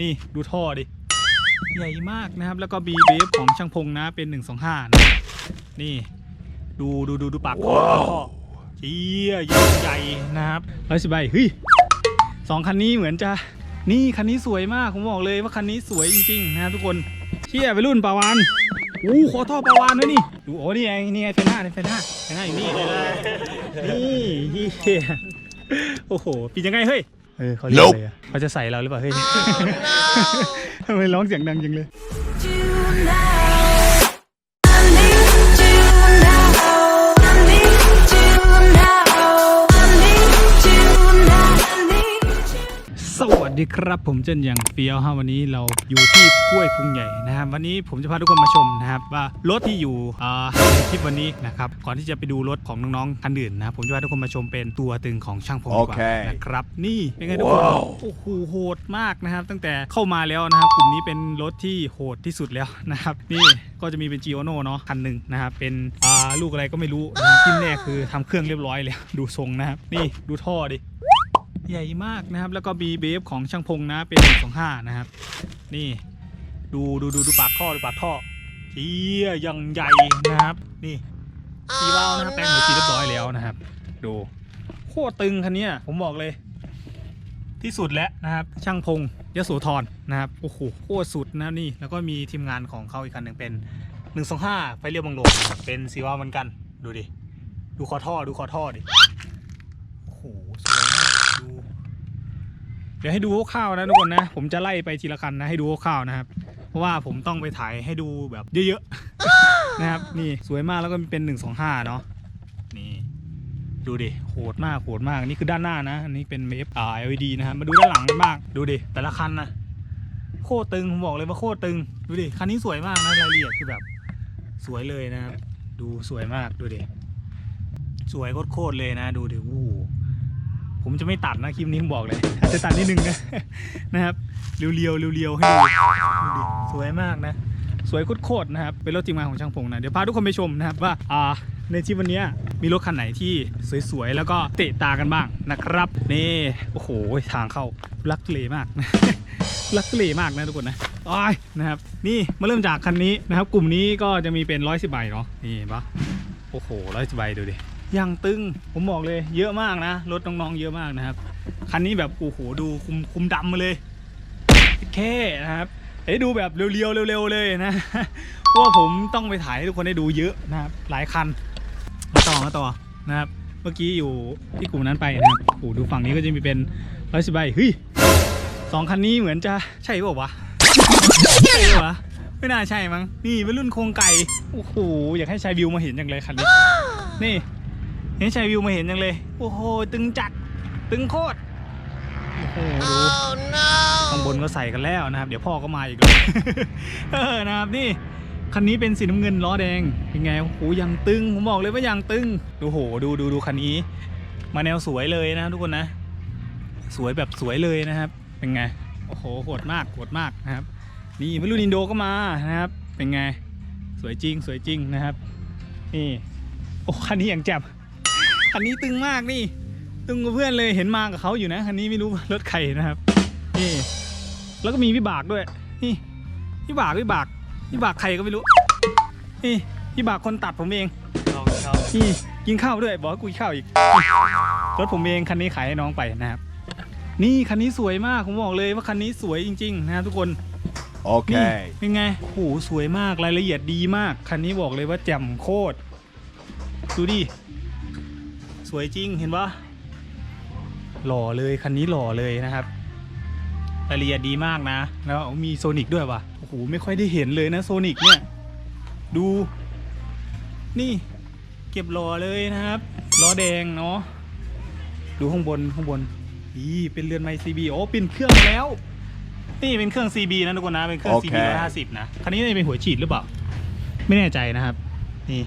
นี่ดูท่อดิ ใหญ่มากนะครับ แล้วก็บีเบฟของช่างพงนะเป็น 125 นะ นี่ ดูดูดูดูปากท่อปากท่อเชี่ยใหญ่ใหญ่นะครับร้อยสิบใบเฮ้ยสองคันนี้เหมือนจะนี่คันนี้สวยมากผมบอกเลยว่าคันนี้สวยจริงๆนะครับทุกคนเชี่ยไปรุ่นปาวานอู้ขอท่อปาวานด้วยนี่ดูโอ้นี่ไงนี่ไงเฟน่าเฟน่าเฟน่าอยู่นี่นี่เฮียโอ้โหปียังไงเฮ้ย เออเขาเรียกอะไรอะเขาจะใส่เราหรือเปล่าเฮ้ยทำไมร้องเสียงดังจังเลย ดีครับผมเจนอย่างเฟียวฮะวันนี้เราอยู่ที่ห้วยพุงใหญ่นะครับวันนี้ผมจะพาทุกคนมาชมนะครับว่ารถที่อยู่อ่าในคลิปวันนี้นะครับก่อนที่จะไปดูรถของน้องๆคันอื่นนะครับผมจะพาทุกคนมาชมเป็นตัวตึงของช่างพงดีกว่าโอเคนะครับนี่เป็นไงทุกคนว้าวโอ้โหโหดมากนะครับ ตั้งแต่เข้ามาแล้วนะครับกลุ่มนี้เป็นรถที่โหดที่สุดแล้วนะครับนี่ก็จะมีเป็น g i o n o เนาะคันหนึ่งนะครับเป็นอ่าลูกอะไรก็ไม่รู้นะครับที่แน่คือทำเครื่องเรียบร้อยแล้วดูทรงนะครับนี่ดูท่อดิ ใหญ่มากนะครับ แล้วก็บีเบฟของช่างพงนะเป็น125นะครับ นี่ดูดูดูดูปากท่อดูปากท่อเชี่ยยังใหญ่นะครับ นี่ชีวาล์วนะครับแปลงหัวฉีดเรียบร้อยแล้วนะครับ ดูโคตรตึงคันเนี้ยผมบอกเลย ที่สุดแล้วนะครับ ช่างพงยโสธรนะครับโอ้โหโคตรสุดนะนี่ แล้วก็มีทีมงานของเขาอีกคันหนึ่งเป็น 125 ไฟเรียวบังลมนะครับเป็นซีวาล์วเหมือนกัน ดูดิดูคอท่อดูคอท่อดิ โอ้โหสวยมากดู เดี๋ยวให้ดูคร่าวๆนะทุกคนนะ ผมจะไล่ไปทีละคันนะให้ดูคร่าวๆนะครับ เพราะว่าผมต้องไปถ่ายให้ดูแบบเยอะๆ นะครับ นี่สวยมากแล้วก็เป็น 125 เนาะนี่ดูดิโหดมากโหดมากนี่คือด้านหน้านะอันนี้เป็นเมฟอ่า LED นะครับมาดูด้านหลังกันบ้างดูดิแต่ละคันนะโคตรตึงผมบอกเลยว่าโคตรตึงดูดิคันนี้สวยมากนะรายละเอียดคือแบบสวยเลยนะครับดูสวยมากดูดิสวยโคตรเลยนะ ดูดิโอ้โห ผมจะไม่ตัดนะคลิปนี้ผมบอกเลยอาจจะตัดนิดนึงนะนะครับเรียวๆเรียวๆให้ดูดูดิสวยมากนะ สวยโคตรๆนะครับเป็นรถทีมงานของช่างพงนะเดี๋ยวพาทุกคนไปชมนะครับว่าอ่าในทริปวันนี้มีรถคันไหนที่สวยๆ แล้วก็เตะตากันบ้างนะครับ นี่โอ้โหทางเข้าลักเลมากลักเลมากนะทุกคนนะอ้ยนะครับนี่มาเริ่มจากคันนี้นะครับ กลุ่มนี้ก็จะมีเป็นร้อยสิบใบเนาะนี่เห็นปะโอ้โหร้อยสิบใบดูดิ ยังตึงผมบอกเลย เยอะมากนะรถน้องๆเยอะมากนะครับคันนี้แบบโอ้โหดูคุมคุมดำมาเลยแค่นะครับเอ้ดูแบบเรียวๆเร็วๆเลยนะเพราะว่าผมต้องไปถ่ายให้ทุกคนได้ดูเยอะนะครับหลายคันมาต่อมาต่อนะครับเมื่อกี้อยู่ที่กลุ่มนั้นไปนะครับโอ้ดูฝั่งนี้ก็จะมีเป็นร้อยสิบใบเฮ้ยสองคันนี้เหมือนจะใช่เปล่าวะใช่เปล่าวะไม่น่าใช่มั้งนี่เป็นรุ่นโครงไก่โอ้โหอยากให้ชายวิวมาเห็นจังเลยคันนี้นี่ เห็นชายวิวมาเห็นจังเลย โอ้โห ตึงจัด ตึงโคตร โอ้โหดูข้างบนก็ใส่กันแล้วนะครับ เดี๋ยวพ่อก็มาอีกเลยเออนะครับนี่คันนี้เป็นสีน้ำเงินล้อแดงเป็นไงโอ้โหยังตึงผมบอกเลยว่ายังตึงดูโหดูดูดูคันนี้ มาแนวสวยเลยนะทุกคนนะ สวยแบบสวยเลยนะครับเป็นไงโอ้โหโหดมากโหดมากนะครับ นี่ไม่รู้นินโดก็มานะครับ เป็นไง สวยจริงสวยจริงนะครับ นี่โอ้คันนี้อย่างแจ่บ คันนี้ตึงมากนี่ ตึงกว่าเพื่อนเลยเห็นมากับเขาอยู่นะคันนี้ไม่รู้รถใครนะครับนี่แล้วก็มีวิบากด้วย นี่วิบากวิบากวิบากใครก็ไม่รู้นี่วิบากคนตัดผมเองนี่กินข้าวด้วยบอกให้กูกินข้าวอีกรถผมเองคันนี้ขายให้น้องไปนะครับ นี่คันนี้สวยมากผมบอกเลยว่าคันนี้สวยจริง ๆ นะครับทุกคนนี่ Okay. เป็นไงโอ้โหสวยมากรายละเอียดดีมาก คันนี้บอกเลยว่าแจ่มโคตรดูดิ สวยจริงเห็นปะหล่อเลยคันนี้หล่อเลยนะครับรายละเอียดดีมากนะ แล้วมีโซนิกด้วยว่ะโอ้โหไม่ค่อยได้เห็นเลยนะโซนิกเนี่ย ดู นี่ เก็บหล่อเลยนะครับล้อแดงเนาะดูข้างบนข้างบนนี่เป็นเรือนไมซีบีโอ้เปลี่ยนเครื่องมาแล้ว นี่เป็นเครื่อง CB นะทุกคนนะเป็นเครื่องโอเค CB 150นะคันนี้น่าจะเป็นหัวฉีดหรือเปล่า ไม่แน่ใจนะครับ นี่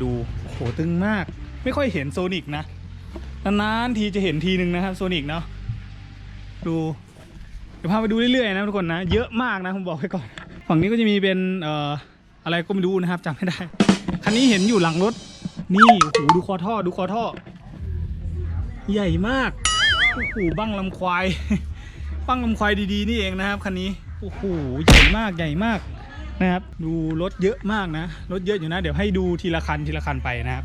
ดูโอ้โหตึงมาก ไม่ค่อยเห็นโซนิกนะนานๆทีจะเห็นทีนึงนะครับโซนิกเนาะดูเดี๋ยวพาไปดูเรื่อยๆนะทุกคนนะ เยอะมากนะผมบอกไว้ก่อน ฝั่งนี้ก็จะมีเป็นเอ่ออะไรก็ไม่รู้นะครับจำไม่ได้ คันนี้เห็นอยู่หลังรถ นี่โอ้โหดูคอท่อดูคอท่อ ใหญ่มากโอ้โหบั้งลำควายบั้งลมควายดีๆนี่เองนะครับคันนี้โอ้โหใหญ่มากใหญ่มากนะครับ ดูรถเยอะมากนะรถเยอะอยู่นะ เดี๋ยวให้ดูทีละคันทีละคันไปนะครับ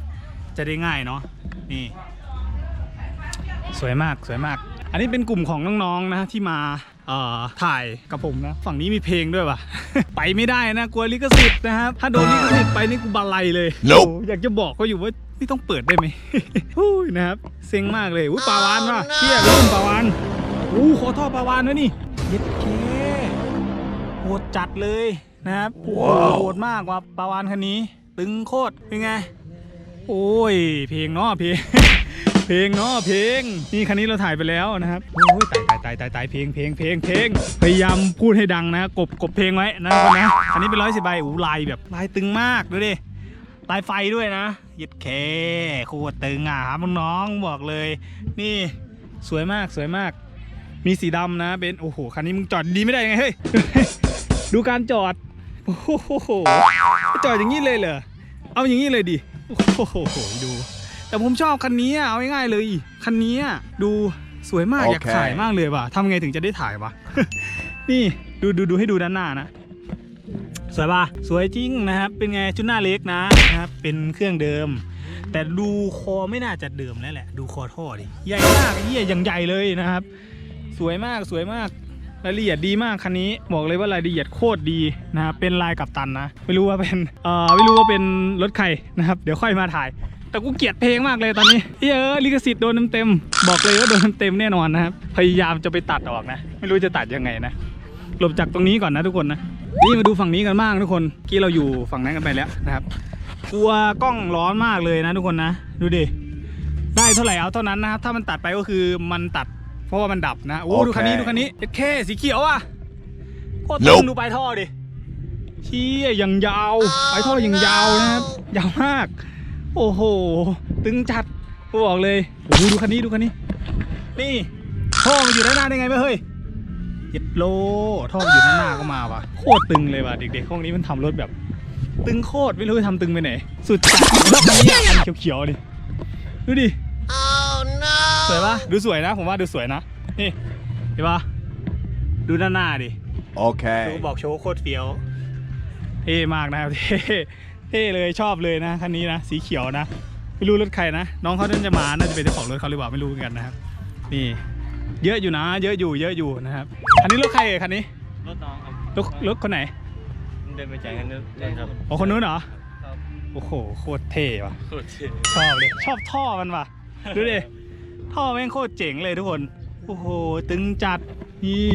จะได้ง่ายเนาะนี่ สวยมากสวยมาก อันนี้เป็นกลุ่มของน้องๆนะที่มาเอ่อถ่ายกับผมนะ ฝั่งนี้มีเพลงด้วยว่ะ ไปไม่ได้นะกลัวลิขสิทธิ์นะครับ ถ้าโดนลิขสิทธิ์ไปนี่กูบาลัยเลย Nope โอ้อยากจะบอกเขาอยู่ว่าไม่ต้องเปิดได้ไหมฮู้ยนะครับเซ็งมากเลยอุ้ยปลาวานว่ะเที่ยรุ่นปลาวานอู้ขอท่อปลาวานด้วยนี่เย็ดเคโหดจัดเลยนะครับโอ้โหว้าวโหดมากว่ะปลาวานคันนี้ ตึงโคตรเป็นไง โอ้ย เพลงเนาะเพลง เพลงเนาะเพลง นี่คันนี้เราถ่ายไปแล้วนะครับโอ้ยตายตายตายตายตายเพลงเพลงเพลงเพลงพยายามพูดให้ดังนะกบกบเพลงไว้นะครับนะอันนี้เป็นร้อยสิบใบอู้ลายแบบลายตึงมากดูดิลายไฟด้วยนะยึดเคโคตรตึงอะครับน้องบอกเลย นี่สวยมากสวยมาก มีสีดำนะเป็นโอ้โหคันนี้มึงจอดดีไม่ได้ยังไงเฮ้ยดูการจอดโอ้โหจอดอย่างนี้เลยเหรอเอาอย่างนี้เลยดิ โอ้โหดู แต่ผมชอบคันนี้อะเอาง่ายๆเลย คันนี้อะดูสวยมากโอเคอยากถ่ายมากเลยว่ะทำไงถึงจะได้ถ่ายวะ นี่ดูดูดูให้ดูด้านหน้านะ สวยป่ะ สวยจริงนะครับ เป็นไงชุดหน้าเล็กนะนะครับ เป็นเครื่องเดิม แต่ดูคอไม่น่าจะเดิมแล้วแหละ ดูคอท่อดิ ใหญ่มากเยี่ยอย่างใหญ่เลยนะครับ สวยมากสวยมาก รายละเอียดดีมากคันนี้ บอกเลยว่ารายละเอียดโคตรดีนะครับเป็นลายกับตันนะ ไม่รู้ว่าเป็นเอ่อไม่รู้ว่าเป็นรถใครนะครับ เดี๋ยวค่อยมาถ่าย แต่กูเกลียดเพลงมากเลยตอนนี้เยออลิขสิทธิ์โดนเต็มๆบอกเลยว่าโดนเต็มๆแน่นอนนะครับพยายามจะไปตัดออกนะ ไม่รู้จะตัดยังไงนะหลบจากตรงนี้ก่อนนะทุกคนนะนี่มาดูฝั่งนี้กันบ้างทุกคนกี้เราอยู่ฝั่งนั้นกันไปแล้วนะครับ กลัวกล้องร้อนมากเลยนะทุกคนนะ ดูดิได้เท่าไหร่เอาเท่านั้นนะครับถ้ามันตัดไปก็คือมันตัด เพราะว่ามันดับนะโอ้โอเคดูคันนี้ดูคันนี้เอ็ดเคสีเขียวอะโคตรตึง Nope ดูปลายท่อดิเชี่ยอย่างยาวปลายท่ออย่างยาวนะครับยาวมาก โอ้โห ตึงจัดกูบอกเลยโอ้โหดูคันนี้ดูคันนี้ นี่ท่อมันอยู่ด้านหน้าได้ไงวะเฮ้ยเย็ดโลท่อมันอยู่ด้านหน้าก็มาว่ะโคตรตึงเลยว่ะเด็กๆพวกนี้มันทำรถแบบ ตึงโคตรไม่รู้จะทำตึงไปไหน สุดจัดแล้วคันนี้คันเขียวๆดิดูดิ สวยปะดูสวยนะ ผมว่าดูสวยนะ นี่เห็นปะดูด้านหน้าดิดู Okay. บอกโชว์โคตรเฟี้ยวเท่มากนะครับเท่เท่เลยชอบเลยนะคันนี้นะสีเขียวนะไม่รู้รถใครนะ น้องเขาน่าจะมาน่าจะเป็นเจ้าของรถเขาหรือเปล่าไม่รู้เหมือนกันนะครับ นี่ เยอะอยู่นะ เยอะอยู่ เยอะอยู่นะครับคันนี้รถใครเอ่ยคันนี้รถน้องครับรถรถคนไหนเดินไปจ่ายเงินเดินครับอ๋อคนนู้นเหรอครับโอ้โหโคตรเท่ว่ะโคตรเท่ชอบเลยชอบท่อมันว่ะดูดิ ท่อแม่งโคตรเจ๋งเลยทุกคน โอ้โห ตึงจัด นี่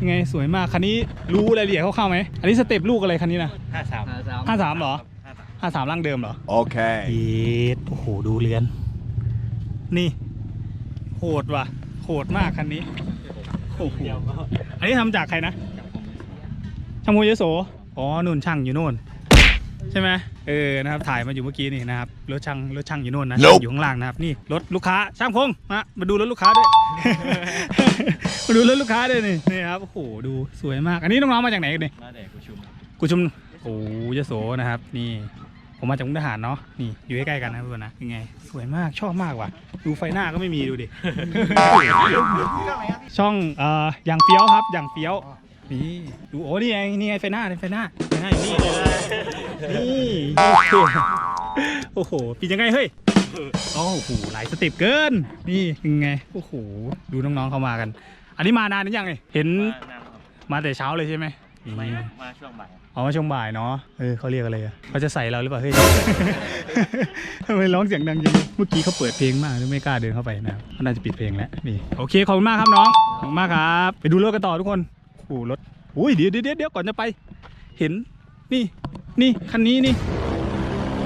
ยังไงสวยมาก คันนี้รู้รายละเอียดคร่าวๆไหม อันนี้สเต็ปลูกอะไรคันนี้นะห้าสามห้าสามเหรอห้าสามห้าสามร่างเดิมเหรอ Okay. เย็ดโอ้โห ดูเรือน นี่ โหดว่ะ โหดมากคันนี้ โอ้โหเดียวก็อันนี้ทำจากใครนะจากผมช่างโมยโส อ๋อนู่นช่างอยู่นู่น ใช่ไหม เออนะครับถ่ายมาอยู่เมื่อกี้นี่นะครับรถช่างรถช่างอยู่นู่นนะ Nope อยู่ข้างล่างนะครับนี่รถลูกค้าช่างพงมามาดูรถลูกค้าด้วย มาดูรถลูกค้าด้วยนี่นี่ครับโอ้โหดูสวยมาก อันนี้น้องๆมาจากไหนกันเนี่ยมาแต่กุชุมกุชุมโอ้ยโสนะครับ นี่ผมมาจากมุกดาหารเนาะนี่อยู่ใกล้ๆกันนะเพื่อนนะยังไง สวยมากชอบมากว่ะ ดูไฟหน้าก็ไม่มีดูดิช่องเอ่ออย่างเฟี้ยวครับอย่างเฟี้ยว นี่ดูโอ้นี่ไงนี่ไงไฟหน้าไฟหน้าไฟหน้าอยู่นี่เลยนะนี่โอ้โหปียังไงเฮ้ยโอ้โหหลายสเต็ปเกิน นี่ยังไงโอ้โหดูน้องๆเขามากัน อันนี้มานานหรือยังเนี่ยเห็นมานานครับมาแต่เช้าเลยใช่ไหมไม่นี่มาช่วงบ่ายอ๋อช่วงบ่ายเนาะเออเขาเรียกอะไรอะเขาจะใส่เราหรือเปล่าเฮ้ยทำไมร้องเสียงดังจังเลยเมื่อกี้เขาเปิดเพลงมากเลยไม่กล้าเดินเข้าไปนะครับเขาน่าจะปิดเพลงแล้วนี่โอเคขอบคุณมากครับน้องขอบคุณมากครับ ไปดูรถกันต่อทุกคนโอ้โหรถอุ้ยเดี๋ยวเดี๋ยวเดี๋ยวก่อนจะไป เห็นนี่นี่คันนี้นี่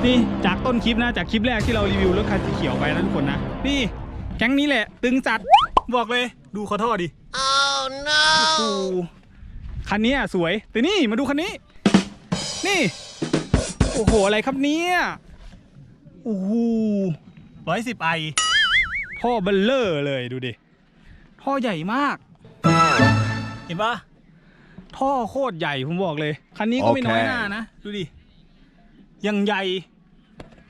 นี่จากต้นคลิปนะจากคลิปแรกที่เรารีวิวรถคันสีเขียวไปนะทุกคนนะนี่แก๊งนี้แหละ ตึงจัดบอกเลย ดูขอโทษดิ oh no โอ้โหคันนี้อะสวย แต่นี่มาดูคันนี้ นี่ โอ้โห อะไรครับเนี่ยโอ้โหร้อยสิบไอท่อเบลเลอร์เลยดูดิ ท่อใหญ่มาก เห็นปะ ท่อโคตรใหญ่ผมบอกเลย คันนี้ก็ไม่โอเคน้อยหน้านะ ดูดิยังใหญ่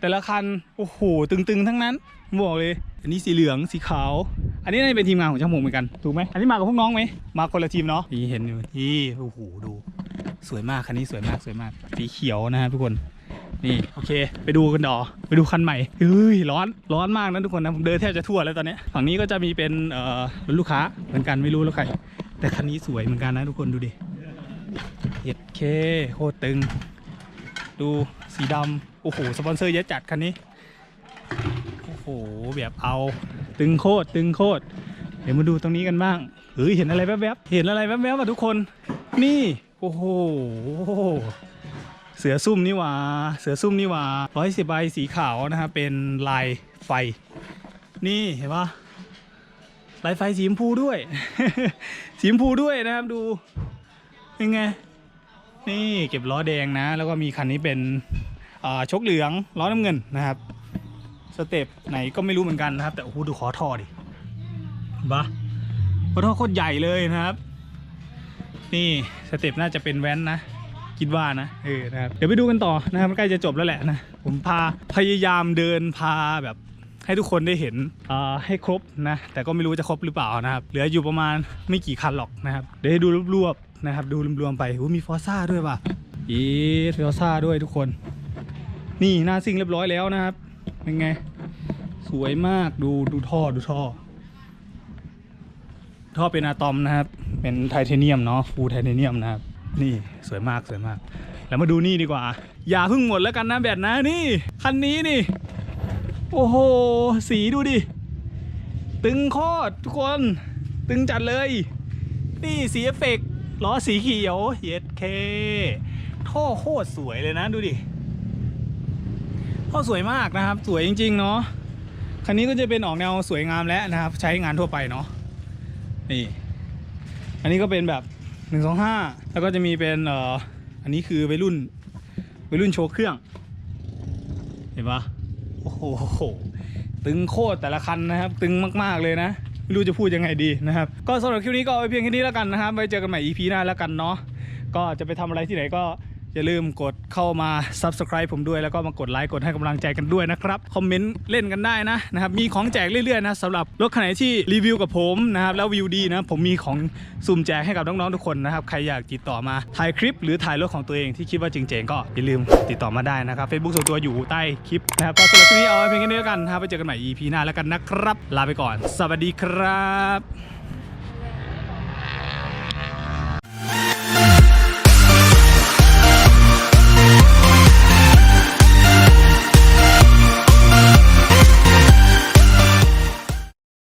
แต่ละคัน โอ้โห ตึงๆ ทั้งนั้นผมบอกเลย อันนี้สีเหลืองสีขาว อันนี้น่าจะเป็นทีมงานของช่างพงเหมือนกัน ถูกไหมอันนี้มากับพวกน้องไหมมาคนละทีมเนาะนี่เห็นอยู่นี่โอ้โหดู สวยมากคันนี้สวยมากสวยมากสีเขียวนะครับทุกคนนี่โอเค ไปดูกันต่อไปดูคันใหม่เฮ้ยร้อนร้อนมากนะทุกคนนะผมเดินแทบจะทั่วแล้วตอนเนี้ยฝั่งนี้ก็จะมีเป็นเอ่อรถลูกค้าเหมือนกันไม่รู้แล้วใครแต่คันนี้สวยเหมือนกันนะทุกคนดูดิ เย็ดเคโคตรตึง ดูสีดำโอ้โหสปอนเซอร์เยอะจัดคันนี้ โอ้โหแบบเอาตึงโคตรตึงโคตรเดี๋ยวมาดูตรงนี้กันบ้างเฮ้ยเห็นอะไรแวบๆเห็นอะไรแวบๆอะทุกคน นี่โอ้โหเสือซุ่มนี่หว่า เสือซุ่มนี่หว่าร้อยสิบใบสีขาวนะครับเป็นลายไฟ นี่เห็นปะลายไฟสีชมพูด้วย สีชมพูด้วยนะครับดูยังไง นี่เก็บล้อแดงนะ แล้วก็มีคันนี้เป็นชกเหลืองล้อน้ำเงินนะครับ สเต็ปไหนก็ไม่รู้เหมือนกันนะครับ แต่โอ้โหดูขอท่อดิเห็นปะขอท่อโคตรใหญ่เลยนะครับ นี่สเต็ปน่าจะเป็นแว้นนะคิดว่านะเออนะครับเดี๋ยวไปดูกันต่อนะครับใกล้จะจบแล้วแหละนะผมพาพยายามเดินพาแบบให้ทุกคนได้เห็นให้ครบนะ แต่ก็ไม่รู้จะครบหรือเปล่านะครับ เหลืออยู่ประมาณไม่กี่คันหรอกนะครับ เดี๋ยวให้ดูรวบๆ นะครับ ดูรวมๆไปโอ้มีฟอร์ซ่าด้วยป่ะอีฟอร์ซ่าด้วยทุกคน นี่หน้าซิ่งเรียบร้อยแล้วนะครับ เป็นไง สวยมากดูดูท่อดูท่อ ท่อเป็นอะตอมนะครับ เป็นไทเทเนียมเนาะฟูไทเทเนียมนะครับ นี่สวยมากสวยมาก แล้วมาดูนี่ดีกว่า อย่าเพิ่งหมดแล้วกันนะแบตนะนี่ คันนี้นี่ โอ้โห สีดูดิ ตึงโคตรทุกคน ตึงจัดเลย นี่สีเอฟเฟกต์ ล้อสีเขียวเย็ดเค ท่อโคตรสวยเลยนะดูดิ ท่อสวยมากนะครับ สวยจริง ๆ เนาะคันนี้ก็จะเป็นออกแนวสวยงามแล้วนะครับ ใช้งานทั่วไปเนาะนี่ อันนี้ก็เป็นแบบ125แล้วก็จะมีเป็นเอ่ออันนี้คือวัยรุ่นวัยรุ่นโชว์เครื่อง เห็นปะโอ้โหตึงโคตรแต่ละคันนะครับ ตึงมาก ๆ เลยนะ ไม่รู้จะพูดยังไงดีนะครับ ก็สำหรับคลิปนี้ก็เอาไว้เพียงแค่นี้แล้วกันนะครับไว้เจอกันใหม่ EP หน้าแล้วกันเนาะก็จะไปทำอะไรที่ไหนก็ อย่าลืมกดเข้ามา Subscribe ผมด้วยแล้วก็มากดไลค์กดให้กำลังใจกันด้วยนะครับ คอมเมนต์เล่นกันได้นะนะครับมีของแจกเรื่อยๆนะสำหรับรถคันไหนที่รีวิวกับผมนะครับแล้ววิวดีนะผมมีของสุ่มแจกให้กับน้องๆทุกคนนะครับใครอยากติดต่อมาถ่ายคลิป หรือถ่ายรถของตัวเองที่คิดว่าเจ๋งๆก็อย่าลืมติดต่อมาได้นะครับ Facebook ส่วนตัวอยู่ใต้คลิปนะครับก็สำหรับคลิปนี้เอาไว้เพียงแค่นี้แล้วกันนะครับไปเจอกันใหม่ EP หน้าแล้วกันนะครับลาไปก่อน สวัสดีครับ